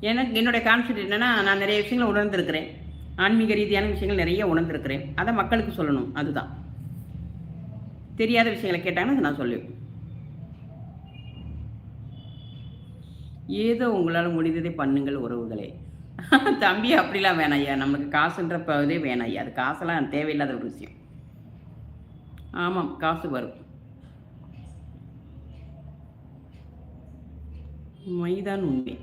எனக்கு என்னுடைய கான்செப்ட் என்னென்னா நான் நிறைய விஷயங்களை உணர்ந்திருக்கிறேன். ஆன்மீக ரீதியான விஷயங்கள் நிறைய உணர்ந்திருக்கிறேன். அதை மக்களுக்கு சொல்லணும். அதுதான். தெரியாத விஷயங்களை கேட்டாங்கன்னா அதை நான் சொல்லுவேன். ஏதோ உங்களால் முடிந்ததை பண்ணுங்கள் உறவுகளே. தம்பி அப்படிலாம் வேணாம் ஐயா. நமக்கு காசுன்ற ப- இதே வேணாம் ஐயா. அது காசெல்லாம் தேவையில்லாத ஒரு விஷயம். ஆமாம் காசு வரும். மைதான் உண்மை.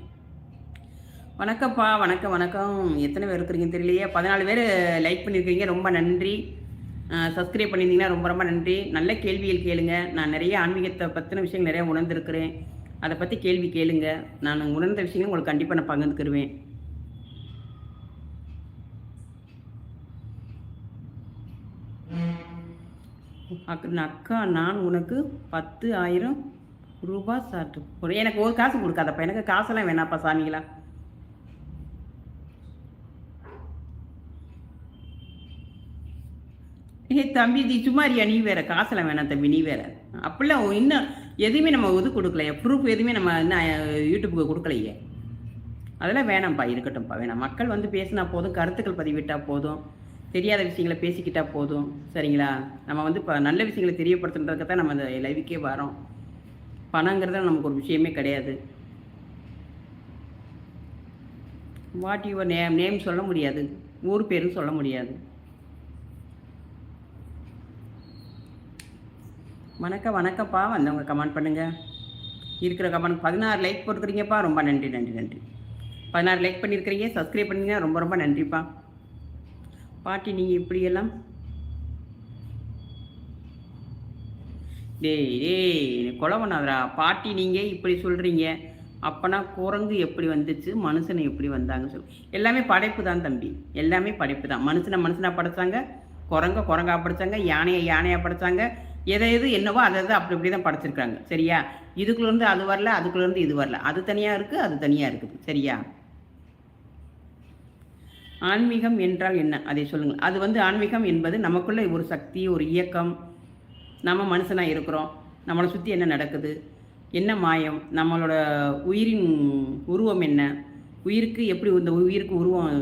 வணக்கம்ப்பா வணக்கம் வணக்கம். எத்தனை பேர் இருக்கிறீங்கன்னு தெரியலையே. பதினாலு பேர் லைக் பண்ணியிருக்கீங்க. ரொம்ப நன்றி. சப்ஸ்கிரைப் பண்ணியிருந்தீங்கன்னா ரொம்ப ரொம்ப நன்றி. நல்ல கேள்விகள் கேளுங்க. நான் நிறைய ஆன்மீகத்தை பற்றின விஷயங்கள் நிறைய உணர்ந்திருக்கிறேன். அதை பற்றி கேள்வி கேளுங்க. நான் உணர்ந்த விஷயங்கள் உங்களுக்கு கண்டிப்பாக நான் பகிர்ந்துக்கிருவேன். அக்கா நான் உனக்கு பத்து ஆயிரம் ரூபாய் சாட்டு எனக்கு ஒரு காசு கொடுக்காதப்பா. எனக்கு காசெல்லாம் வேணாப்பா சாமிங்களா தம்பி நீ சும்மாரியா நீ வேற காசெல்லாம் வேணாம் தம்பி நீ வேற. அப்படிலாம் இன்னும் எதுவுமே நம்ம இது கொடுக்கலையே ப்ரூஃப் எதுவுமே நம்ம இன்னும் யூடியூப்புக்கு கொடுக்கலையே. அதெல்லாம் வேணாம்ப்பா இருக்கட்டும்ப்பா வேணாம். மக்கள் வந்து பேசினா போதும் கருத்துக்கள் பதிவிட்டால் போதும் தெரியாத விஷயங்களை பேசிக்கிட்டா போதும். சரிங்களா? நம்ம வந்து இப்போ நல்ல விஷயங்களை தெரியப்படுத்துன்றதுக்கு தான் நம்ம இந்த லைவுக்கே வரோம். பணங்கிறது நமக்கு ஒரு விஷயமே கிடையாது. வாட் யுவர் நேம் நேம் சொல்ல முடியாது. ஊர் பேரும் சொல்ல முடியாது. வணக்கம் வணக்கம்ப்பா. வந்தவங்க கமெண்ட் பண்ணுங்க. இருக்கிற கமெண்ட் பதினாறு லைக் போட்டுக்கிறீங்கப்பா ரொம்ப நன்றி நன்றி நன்றி. பதினாறு லைக் பண்ணியிருக்கிறீங்க. சப்ஸ்கிரைப் பண்ணிங்கன்னா ரொம்ப ரொம்ப நன்றிப்பா. பாட்டி நீங்கள் இப்படியெல்லாம்? டேய் டேய் கொலை பண்ணாதரா பாட்டி நீங்கள் இப்படி சொல்கிறீங்க அப்போனா குரங்கு எப்படி வந்துச்சு? மனுஷனை எப்படி வந்தாங்க சொல் எல்லாமே படைப்பு தான் தம்பி. எல்லாமே படைப்பு தான். மனுஷனை மனுஷனாக படைச்சாங்க. குரங்க குரங்கா படைச்சாங்க. யானையை யானையாக படைச்சாங்க. எதை எது என்னவோ அதை அதை அப்படி இப்படி தான் படைச்சிருக்காங்க. சரியா? இதுக்குள்ளேருந்து அது வரல அதுக்குள்ளேருந்து இது வரல. அது தனியாக இருக்குது அது தனியாக இருக்குது. சரியா? ஆன்மீகம் என்றால் என்ன? அதை சொல்லுங்கள். அது வந்து ஆன்மீகம் என்பது நமக்குள்ளே ஒரு சக்தி ஒரு இயக்கம். நம்ம மனுஷனாக இருக்கிறோம். நம்மளை சுற்றி என்ன நடக்குது? என்ன மாயம்? நம்மளோட உயிரின் உருவம் என்ன? உயிருக்கு எப்படி இந்த உயிருக்கு உருவம்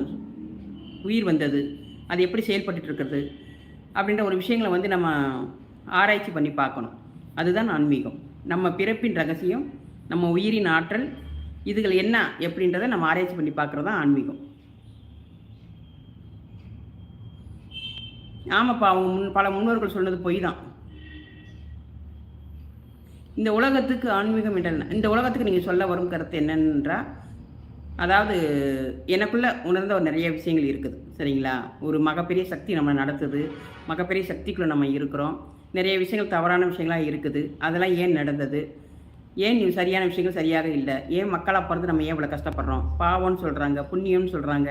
உயிர் வந்தது? அது எப்படி செயல்பட்டுட்டு அப்படின்ற ஒரு விஷயங்களை வந்து நம்ம ஆராய்ச்சி பண்ணி பார்க்கணும். அதுதான் ஆன்மீகம். நம்ம பிறப்பின் ரகசியம் நம்ம உயிரின் ஆற்றல் இதுகள் என்ன எப்படின்றத நம்ம ஆராய்ச்சி பண்ணி பார்க்குறது தான் ஆன்மீகம். ஆமாப்பா அவங்க முன் பல முன்னோர்கள் சொன்னது பொய் தான் இந்த உலகத்துக்கு ஆன்மீகம் என்ற இந்த உலகத்துக்கு நீங்கள் சொல்ல வரும் கருத்து என்னன்றா அதாவது எனக்குள்ள உணர்ந்த ஒரு நிறைய விஷயங்கள் இருக்குது. சரிங்களா? ஒரு மகப்பெரிய சக்தி நம்மளை நடத்துது. மகப்பெரிய சக்திக்குள்ளே நம்ம இருக்கிறோம். நிறைய விஷயங்கள் தவறான விஷயங்களாக இருக்குது. அதெல்லாம் ஏன் நடந்தது? ஏன் நீ சரியான விஷயங்கள் சரியாக இல்லை? ஏன் மக்களாக பிறந்து நம்ம ஏன் இவ்வளோ கஷ்டப்படுறோம்? பாவம்னு சொல்கிறாங்க புண்ணியம்னு சொல்கிறாங்க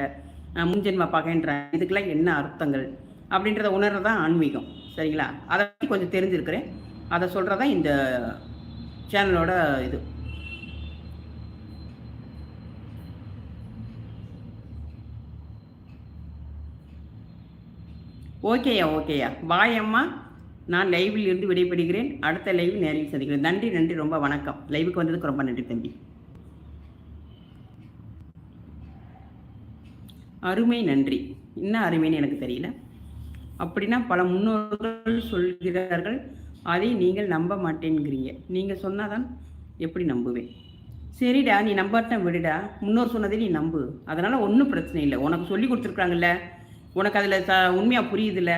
முன்ஜென்ம பகைன்றாங்க இதுக்கெல்லாம் என்ன அர்த்தங்கள்? அப்படின்றத உணர்றது தான் ஆன்மீகம். சரிங்களா? அதை பற்றி கொஞ்சம் தெரிஞ்சிருக்கிறேன். அதை சொல்கிறது தான் இந்த சேனலோட இது. ஓகேயா ஓகேயா? பாய் அம்மா. நான் லைவில் இருந்து விடைபெறுகிறேன். அடுத்த லைவ் நேரில் சந்திக்கிறேன். நன்றி நன்றி ரொம்ப வணக்கம். லைவுக்கு வந்ததுக்கு ரொம்ப நன்றி தம்பி. அருமை நன்றி. என்ன அருமைன்னு எனக்கு தெரியல. அப்படின்னா பல முன்னோர்கள் சொல்கிறார்கள் அதை நீங்கள் நம்ப மாட்டேங்கிறீங்க நீங்கள் சொன்னாதான் எப்படி நம்புவேன்? சரிடா நீ நம்பாட்டம் விடுடா. முன்னோர் சொன்னதை நீ நம்பு. அதனால் ஒன்றும் பிரச்சனை இல்லை. உனக்கு சொல்லி கொடுத்துருக்காங்கல்ல உனக்கு அதில் ச உண்மையாக புரியுதுல்ல.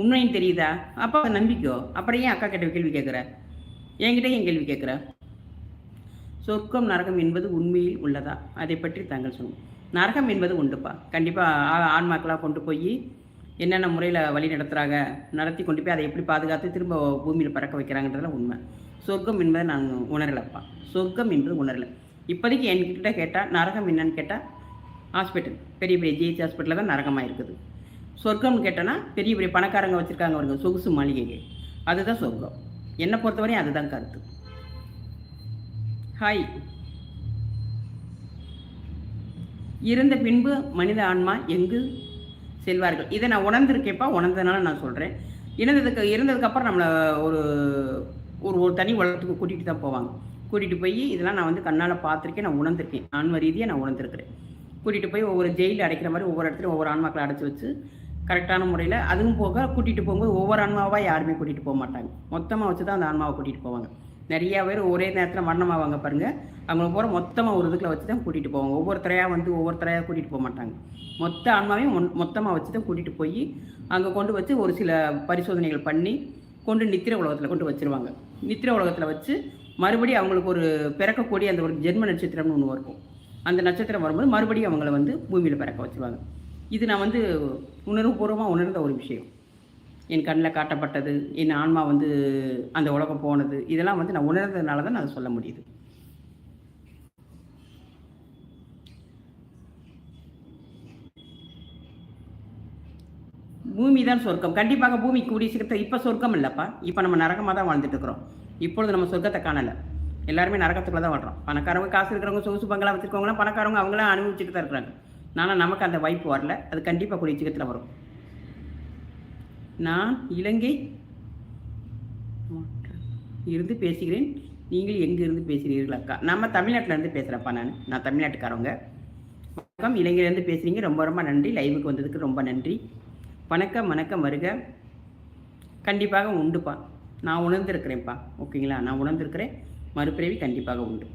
உண்மையும் தெரியுதா? அப்பா நம்பிக்கோ? அப்புறம் ஏன் அக்கா கிட்ட கேள்வி கேட்குற? என்கிட்ட ஏன் கேள்வி கேட்குற? சொர்க்கம் நரகம் என்பது உண்மையில் உள்ளதா? அதை பற்றி தாங்கள் சொல்லுங்கள் நரகம் என்பது உண்டுப்பா. கண்டிப்பாக ஆன்மாக்களாக கொண்டு போய் என்னென்ன முறையில் வழி நடத்துகிறாங்க நடத்தி கொண்டு போய் அதை எப்படி பாதுகாத்து திரும்ப பூமியில் பறக்க வைக்கிறாங்கன்றதுல உண்மை. சொர்க்கம் என்பதை நான் உணரலப்பா. சொர்க்கம் என்பது உணரலை. இப்போதைக்கு என்கிட்ட கேட்டால் நரகம் என்னன்னு கேட்டால் ஹாஸ்பிட்டல் பெரிய பெரிய ஜிஹெச் ஹாஸ்பிட்டலில் தான் நரகமாக இருக்குது சொர்க்கம்னு கேட்டோன்னா பெரிய பெரிய பணக்காரங்க வச்சுருக்காங்க அவருங்க சொகுசு மாளிகைகள் அதுதான் சொர்க்கம். என்னை பொறுத்தவரையும் அதுதான் கருத்து. ஹாய் இறந்த பின்பு மனித ஆன்மா எங்கு செல்வார்கள்? இதை நான் உணர்ந்திருக்கேப்பா உணர்ந்ததுனால நான் சொல்கிறேன் இறந்ததுக்கு இறந்ததுக்கப்புறம் நம்மளை ஒரு ஒரு ஒரு தனி உலகத்துக்கு கூட்டிகிட்டு தான் போவாங்க. கூட்டிகிட்டு போய் இதெல்லாம் நான் வந்து கண்ணால் பார்த்துருக்கேன் நான் உணர்ந்திருக்கேன். ஆன்ம ரீதியாக நான் உணர்ந்திருக்கிறேன். கூட்டிகிட்டு போய் ஒவ்வொரு ஜெயிலில் அடைக்கிற மாதிரி ஒவ்வொரு இடத்துலையும் ஒவ்வொரு ஆன்மாக்களை அடைச்சி வச்சு கரெக்டான முறையில் அதுவும் போக கூட்டிகிட்டு போகும்போது ஒவ்வொரு ஆன்மாவாக யாருமே கூட்டிகிட்டு போக மாட்டாங்க. மொத்தமாக வச்சு தான் அந்த ஆன்மாவை கூட்டிகிட்டு போவாங்க. நிறைய பேர் ஒரே நேரத்தில் மரணமாவாங்க பாருங்கள் அவங்கள போகிற மொத்தமாக ஒரு இதுக்குள்ள வச்சு தான் கூட்டிகிட்டு போவாங்க. ஒவ்வொருத்தரையாக வந்து ஒவ்வொருத்தரையாக கூட்டிகிட்டு போக மாட்டாங்க. மொத்த ஆன்மாவையும் மொத்தமாக வச்சு தான் கூட்டிகிட்டு போய் அங்கே கொண்டு வச்சு ஒரு சில பரிசோதனைகள் பண்ணி கொண்டு நித்திர உலகத்தில் கொண்டு வச்சிருவாங்க. நித்திர உலகத்தில் வச்சு மறுபடியும் அவங்களுக்கு ஒரு பிறக்கக்கூடிய அந்த ஒரு ஜென்ம நட்சத்திரம்னு ஒன்று இருக்கும். அந்த நட்சத்திரம் வரும்போது மறுபடியும் அவங்கள வந்து பூமியில் பிறக்க வச்சுருவாங்க. இது நான் வந்து உணர்வுபூர்வமாக உணர்ந்த ஒரு விஷயம். என் கண்ணில் காட்டப்பட்டது என் ஆன்மா வந்து அந்த உலகம் போனது இதெல்லாம் வந்து நான் உணர்ந்ததுனால தான் நான் சொல்ல முடியுது. பூமி தான் சொர்க்கம். கண்டிப்பாக பூமி கூடிய சீக்கிரத்தை இப்போ சொர்க்கம் இல்லைப்பா. இப்போ நம்ம நரகமாக தான் வாழ்ந்துட்டு இருக்கிறோம். இப்பொழுது நம்ம சொர்க்கத்தை காணலை. எல்லாருமே நரகத்துக்குள்ளே தான் வாழ்கிறோம் பணக்காரங்க காசு இருக்கிறவங்க சொகுசு பங்களா வச்சுருக்கவங்களாம் பணக்காரவங்க அவங்களாம் அனுபவிச்சுட்டு தான் இருக்கிறாங்க. ஆனால் நமக்கு அந்த வாய்ப்பு வரல. அது கண்டிப்பாக கூடிய சீக்கிரத்தில் வரும். நான் இலங்கை இருந்து பேசுகிறேன். நீங்கள் எங்கே இருந்து பேசுகிறீர்கள் அக்கா? நம்ம தமிழ்நாட்டிலேருந்து பேசுகிறப்பா நான். நான் தமிழ்நாட்டுக்காரவங்க. வணக்கம். இலங்கையிலேருந்து பேசுகிறீங்க ரொம்ப ரொம்ப நன்றி. லைவுக்கு வந்ததுக்கு ரொம்ப நன்றி. வணக்கம் வணக்கம் வருக. கண்டிப்பாக உண்டுப்பா. நான் உணர்ந்திருக்கிறேன்ப்பா. ஓகேங்களா? நான் உணர்ந்திருக்கிறேன். மறுபிறவி கண்டிப்பாக உண்டு.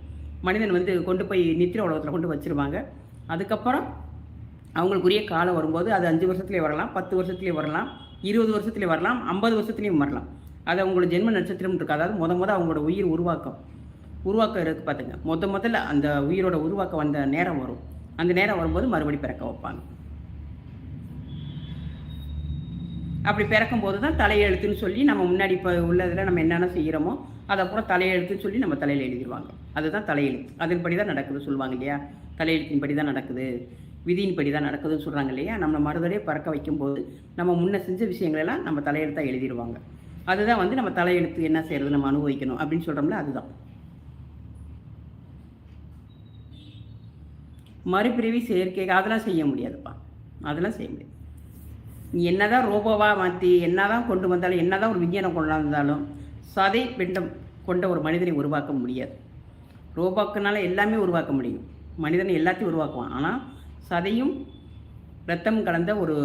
மனிதன் வந்து கொண்டு போய் நித்திர உலகத்தில் கொண்டு வச்சிருவாங்க. அதுக்கப்புறம் அவங்களுக்குரிய காலம் வரும்போது அது அஞ்சு வருஷத்துலேயே வரலாம் பத்து வருஷத்துலேயே வரலாம் இருபது வருஷத்துலேயே வரலாம் ஐம்பது வருஷத்துலேயும் வரலாம். அது அவங்களோட ஜென்ம நட்சத்திரம் இருக்குது அதாவது முத முத அவங்களோட உயிர் உருவாக்கம். உருவாக்கம் இருக்குது பார்த்துங்க முத முதல்ல அந்த உயிரோட உருவாக்கம் வந்த நேரம் வரும். அந்த நேரம் வரும்போது மறுபடி பிறக்க வைப்பாங்க. அப்படி பிறக்கும்போது தான் தலையெழுத்துன்னு சொல்லி நம்ம முன்னாடி இப்போ உள்ளதில் நம்ம என்னென்ன செய்கிறோமோ அதை கூட தலையெழுத்துன்னு சொல்லி நம்ம தலையில் எழுதிடுவாங்க. அதுதான் தலையெழுத்து. அதன்படி தான் நடக்குது சொல்லுவாங்க இல்லையா? தலையெழுத்தின்படி தான் நடக்குது. விதியின்படி தான் நடக்குதுன்னு சொல்கிறாங்க இல்லையா? நம்ம மறுதலே பறக்க வைக்கும்போது நம்ம முன்ன செஞ்ச விஷயங்களெல்லாம் நம்ம தலையெழுத்தாக எழுதிடுவாங்க. அதுதான் வந்து நம்ம தலையெழுத்து என்ன செய்கிறது நம்ம அனுபவிக்கணும் அப்படின்னு சொல்கிறோம்ல அதுதான். மறுபிறவி செயற்கை அதெல்லாம் செய்ய முடியாதுப்பா. அதெல்லாம் செய்ய முடியாது. நீ என்னதான் ரோபோவாக மாற்றி என்னதான் கொண்டு வந்தாலும் என்னதான் ஒரு விஞ்ஞானம் கொண்டாந்தாலும் சதை பிண்டம் கொண்ட ஒரு மனிதனை உருவாக்க முடியாது. ரோபோக்குனால எல்லாமே உருவாக்க முடியும். மனிதனை எல்லாத்தையும் உருவாக்குவான். ஆனால் சதையும் ரத்தம் கலந்த ஒரு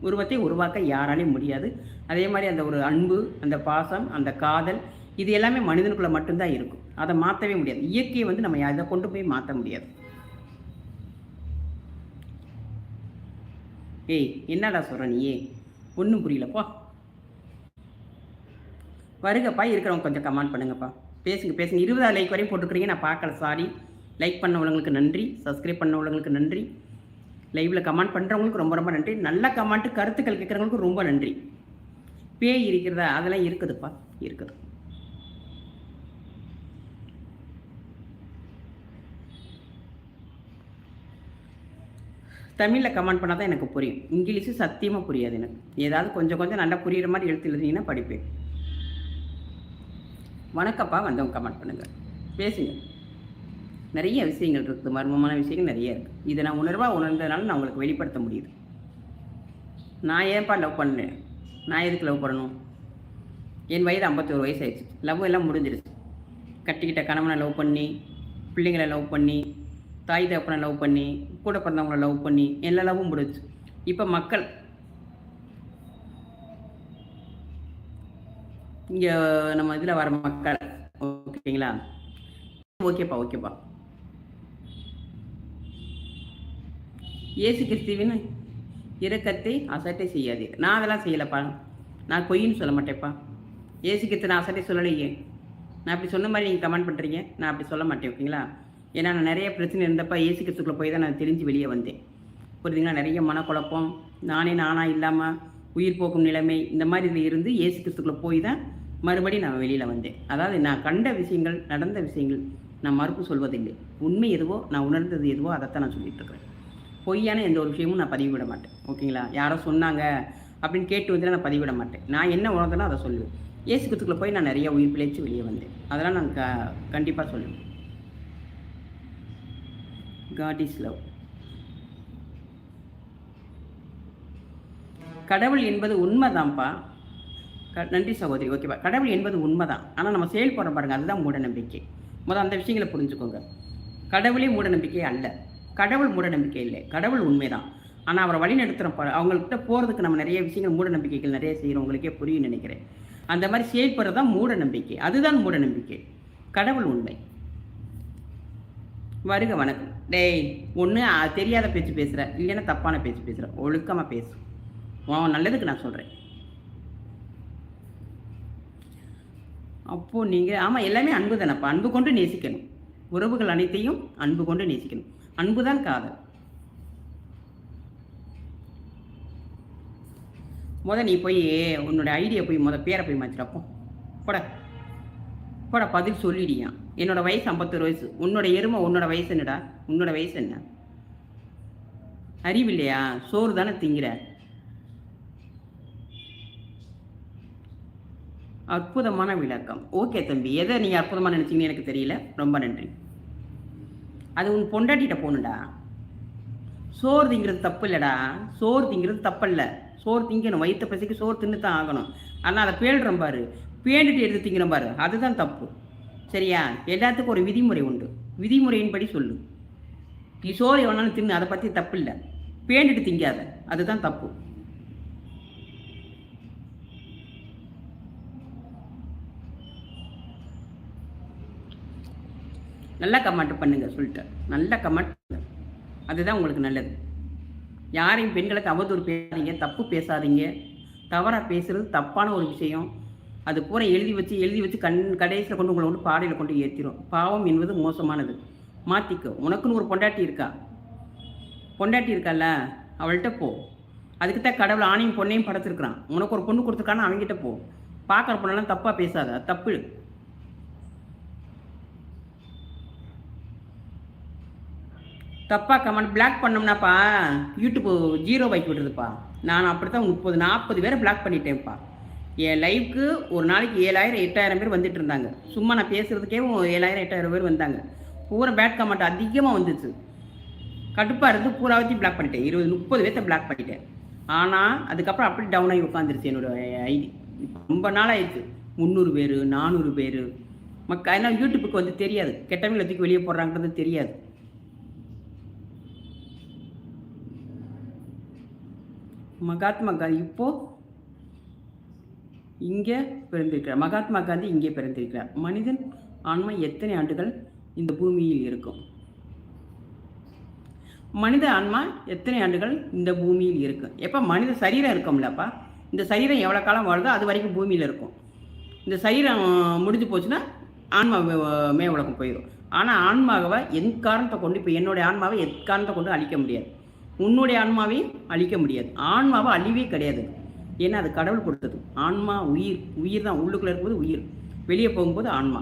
உருவத்தை உருவாக்க யாராலையும் முடியாது. அதே மாதிரி அந்த ஒரு அன்பு அந்த பாசம் அந்த காதல் இது எல்லாமே மனிதனுக்குள்ளே மட்டும்தான் இருக்கும். அதை மாற்றவே முடியாது. இயற்கையை வந்து நம்ம அதை கொண்டு போய் மாற்ற முடியாது. ஏய் என்னடா சொல்கிற நீயே? ஒன்றும் புரியலப்பா வருகப்பா இருக்கிறவங்க கொஞ்சம் கமெண்ட் பண்ணுங்கப்பா. பேசுங்க பேசுங்க. இருபதாவது லைக் வரையும் போட்டுக்கிறீங்க நான் பார்க்கல. சாரி லைக் பண்ணவங்களுக்கு நன்றி சப்ஸ்கிரைப் பண்ணவங்களுக்கு நன்றி. லைவில் கமெண்ட் பண்ணுறவங்களுக்கு ரொம்ப ரொம்ப நன்றி. நல்ல கமெண்ட்டு கருத்துக்கள் கேட்குறவங்களுக்கு ரொம்ப நன்றி. பேய் இருக்கிறதா? அதெல்லாம் இருக்குதுப்பா. இருக்குது. தமிழில் கமெண்ட் பண்ணால் தான் எனக்கு புரியும். இங்கிலீஷு சத்தியமாக புரியாது எனக்கு. ஏதாவது கொஞ்சம் கொஞ்சம் நல்லா புரியுற மாதிரி எழுத்து எழுதினீங்கன்னா படிப்பேன். வணக்கப்பா வந்தவங்க கமெண்ட் பண்ணுங்கள் பேசுங்கள் நிறைய விஷயங்கள் இருக்குது மர்மமான விஷயங்கள் நிறைய இருக்குது இதை நான் உணர்வாக உணர்ந்ததுனால நான் உங்களுக்கு வெளிப்படுத்த முடியுது. நான் ஏன்ப்பா லவ் பண்ணேன்? நான் எதுக்கு லவ் பண்ணணும்? என் வயது ஐம்பத்தோரு வயசு ஆயிடுச்சு லவ் எல்லாம் முடிஞ்சிருச்சு. கட்டிக்கிட்ட கணவனை லவ் பண்ணி பிள்ளைங்களை லவ் பண்ணி தாய் தகப்பனை லவ் பண்ணி கூட பிறந்தவங்கள லவ் பண்ணி எல்லா லவ்வும் முடிஞ்சு இப்போ மக்கள் இங்கே நம்ம இதில் வர மக்கள் ஓகேங்களா ஓகேப்பா ஓகேப்பா. இயேசு கிறிஸ்துவின் இரக்கத்தை அசட்டை செய்யாது. நான் அதெல்லாம் செய்யலைப்பா. நான் பொய்ன்னு சொல்ல மாட்டேன்ப்பா. ஏசு கிறிஸ்து நான் அசட்டை சொல்லலையே. நான் அப்படி சொன்ன மாதிரி நீங்கள் கமெண்ட் பண்ணுறீங்க நான் அப்படி சொல்ல மாட்டேன் ஓகேங்களா? ஏன்னா நான் நிறைய பிரச்சனை இருந்தப்போ ஏசு கிறிஸ்துக்குள்ளே போய் தான் நான் தெரிஞ்சு வெளியே வந்தேன். புரியுதுங்களா? நிறைய மனக்குழப்பம் நானே நானாக இல்லாமல் உயிர் போக்கும் நிலைமை இந்த மாதிரி இதில் இருந்து ஏசு கிறிஸ்துக்குள்ளே போய் தான் மறுபடியும் நான் வெளியில் வந்தேன். அதாவது நான் கண்ட விஷயங்கள் நடந்த விஷயங்கள் நான் மறுப்பு சொல்வதில்லை. உண்மை எதுவோ நான் உணர்ந்தது எதுவோ அதைத்தான் நான் சொல்லிட்டு இருக்கிறேன். பொய்யான எந்த ஒரு விஷயமும் நான் பதிவிட மாட்டேன். ஓகேங்களா? யாரோ சொன்னாங்க அப்படின்னு கேட்டு வந்து நான் பதிவிட மாட்டேன். நான் என்ன உணர்ந்தனோ அதை சொல்லுவேன். இயேசு கிறிஸ்துக்குள்ளே போய் நான் நிறைய உயிர் பிழைச்சு வெளியே வந்தேன். அதெல்லாம் நான் க கண்டிப்பாக சொல்லுவேன். காட் இஸ் லவ் கடவுள் என்பது உண்மைதான்ப்பா. க நன்றி சகோதரி. ஓகேப்பா கடவுள் என்பது உண்மைதான். ஆனால் நம்ம செயல்படுற பாருங்க அதுதான் மூட நம்பிக்கை முதல் அந்த விஷயங்களை புரிஞ்சுக்கோங்க. கடவுளே மூட நம்பிக்கை அல்ல. கடவுள் மூட நம்பிக்கை இல்லை. கடவுள் உண்மைதான். ஆனால் அவரை வழி நடத்துகிற அவங்கள்ட்ட போகிறதுக்கு நம்ம நிறைய விஷயங்கள் மூட நம்பிக்கைகள் நிறைய செய்கிறோம் உங்களுக்கே புரியும் நினைக்கிறேன். அந்த மாதிரி செயல்படுறது தான் மூட நம்பிக்கை அதுதான் மூட நம்பிக்கை கடவுள் உண்மை. வருக வணக்கம். டேய் ஒன்று தெரியாத பேச்சு பேசுகிற இல்லைன்னா தப்பான பேச்சு பேசுகிற ஒழுக்கமாக பேசு. உன் நல்லதுக்கு நான் சொல்கிறேன் அப்போது நீங்கள் ஆமாம் எல்லாமே அன்பு தானப்பா அன்பு கொண்டு நேசிக்கணும். உறவுகள் அனைத்தையும் அன்பு கொண்டு நேசிக்கணும். அன்பு தான் காதல். முத நீ போய் உன்னோட ஐடியா போய் முத பேரை போய் மாற்றிடப்போ போட. போட பதில் சொல்லிடியா. என்னோட வயசு ஐம்பத்தொரு வயசு. உன்னோட எருமை உன்னோட வயசு என்னடா? உன்னோட வயசு என்ன? அறிவு இல்லையா சோறு தானே திங்கிற. அற்புதமான விளக்கம். ஓகே தம்பி எதை நீங்கள் அற்புதமாக நினச்சிங்கன்னு எனக்கு தெரியல. ரொம்ப நன்றி. அது உன் பொண்டாட்டிகிட்ட போகணுடா சோறு திங்கிறது தப்பு இல்லைடா சோறு திங்கிறது தப்பு இல்லை சோறு திங்கணும். வயிற்று பசிக்கு சோறு தின்னு தான் ஆகணும். ஆனால் அதை பேழுறோம் பாரு. பேண்டுட்டு எடுத்து திங்கிற பாரு. அதுதான் தப்பு. சரியா? எல்லாத்துக்கும் ஒரு விதிமுறை உண்டு. விதிமுறையின்படி சொல்லு. நீ சோறு எவ்வளோனாலும் தின்னு அதை பற்றி தப்பு இல்லை பேண்டுட்டு திங்காத. அதுதான் தப்பு. நல்லா கமெண்ட் பண்ணுங்க சொல்லிட்டு நல்ல கமெண்ட் அதுதான் உங்களுக்கு நல்லது. யாரையும் பெண்களுக்கு அவதூறு பேசாதீங்க தப்பு பேசாதீங்க. தவறாக பேசுகிறது தப்பான ஒரு விஷயம். அது பூரா எழுதி வச்சு எழுதி வச்சு கண் கடைசியில் கொண்டு உங்களை கொண்டு பாடையில் கொண்டு ஏற்றிடும் பாவம் என்பது மோசமானது. மாற்றிக்க உனக்குன்னு ஒரு பொண்டாட்டி இருக்கா? பொண்டாட்டி இருக்கால அவள்கிட்ட போ. அதுக்கு தான் கடவுள் ஆணையும் பொண்ணையும் படைச்சிருக்கிறான். உனக்கு ஒரு பொண்ணு கொடுத்துருக்கான்னு அவங்ககிட்ட போ. பார்க்குற பொண்ணெல்லாம் தப்பாக பேசாத. தப்பு. தப்பாக கமெண்ட் பிளாக் பண்ணோம்னாப்பா யூடியூப் ஜீரோ வைக்க விடுறதுப்பா நான் அப்படி தான் முப்பது நாற்பது பேரை பிளாக் பண்ணிட்டேன்ப்பா. என் லைஃப்க்கு ஒரு நாளைக்கு ஏழாயிரம் எட்டாயிரம் பேர் வந்துட்டு இருந்தாங்க. சும்மா நான் பேசுகிறதுக்கே ஏழாயிரம் எட்டாயிரம் பேர் வந்தாங்க. பூரா பேட் கமெண்ட் அதிகமாக வந்துச்சு. கடுப்பாக இருந்து பூராவத்தையும் பிளாக் பண்ணிட்டேன். இருபது முப்பது பேர்த்த பிளாக் பண்ணிட்டேன். ஆனால் அதுக்கப்புறம் அப்படி டவுன் ஆகி உட்காந்துருச்சு என்னோட ஐடி ரொம்ப நாள் ஆயிடுச்சு. முந்நூறு பேர் நானூறு பேர். மக்கள் ஏன்னா யூடியூப்புக்கு வந்து தெரியாது. கெட்டவங்களை தூக்கி வெளியே போடுறாங்கிறது தெரியாது. மகாத்மா காந்தி இப்போது இங்கே பிறந்திருக்கிறார். மகாத்மா காந்தி இங்கே பிறந்திருக்கிறார். மனிதன் ஆன்மா எத்தனை ஆண்டுகள் இந்த பூமியில் இருக்கும்? மனித ஆன்மா எத்தனை ஆண்டுகள் இந்த பூமியில் இருக்கும் எப்போ மனித சரீரம் இருக்கும்லப்பா. இந்த சரீரம் எவ்வளோ காலம் வாழுதோ அது வரைக்கும் பூமியில் இருக்கும். இந்த சரீரம் முடிஞ்சு போச்சுன்னா ஆன்மா மே உலகம் போயிடும். ஆனால் ஆன்மாவை என் காரணத்தை கொண்டு இப்போ என்னுடைய ஆன்மாவை எக்காரணத்தை கொண்டு அழிக்க முடியாது. உன்னுடைய ஆன்மாவையும் அழிக்க முடியாது. ஆன்மாவை அழிவே கிடையாது. ஏன்னா அது கடவுள் கொடுத்தது. ஆன்மா உயிர் உயிர் தான். உள்ளுக்குள்ளே இருக்கும்போது உயிர். வெளியே போகும்போது ஆன்மா.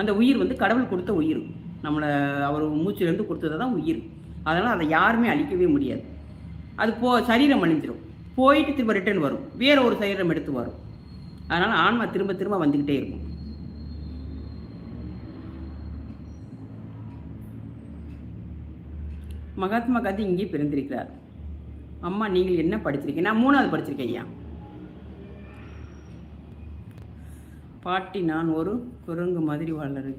அந்த உயிர் வந்து கடவுள் கொடுத்த உயிர். நம்மளை அவர் மூச்சிலேருந்து கொடுத்தது தான் உயிர். அதனால் அதை யாருமே அழிக்கவே முடியாது. அது போ சரீரம் அழிஞ்சிடும் போயிட்டு திரும்ப ரிட்டர்ன் வரும். வேற ஒரு சரீரம் எடுத்து வரும். அதனால் ஆன்மா திரும்ப திரும்ப வந்துக்கிட்டே இருக்கும். மகாத்மா காந்தி இங்கே பிறந்திருக்கிறார். அம்மா நீங்கள் என்ன படிச்சிருக்கீங்க? நான் மூணாவது படிச்சிருக்கேன் ஐயா. பாட்டி நான் ஒரு குரங்கு மாதிரி வளருது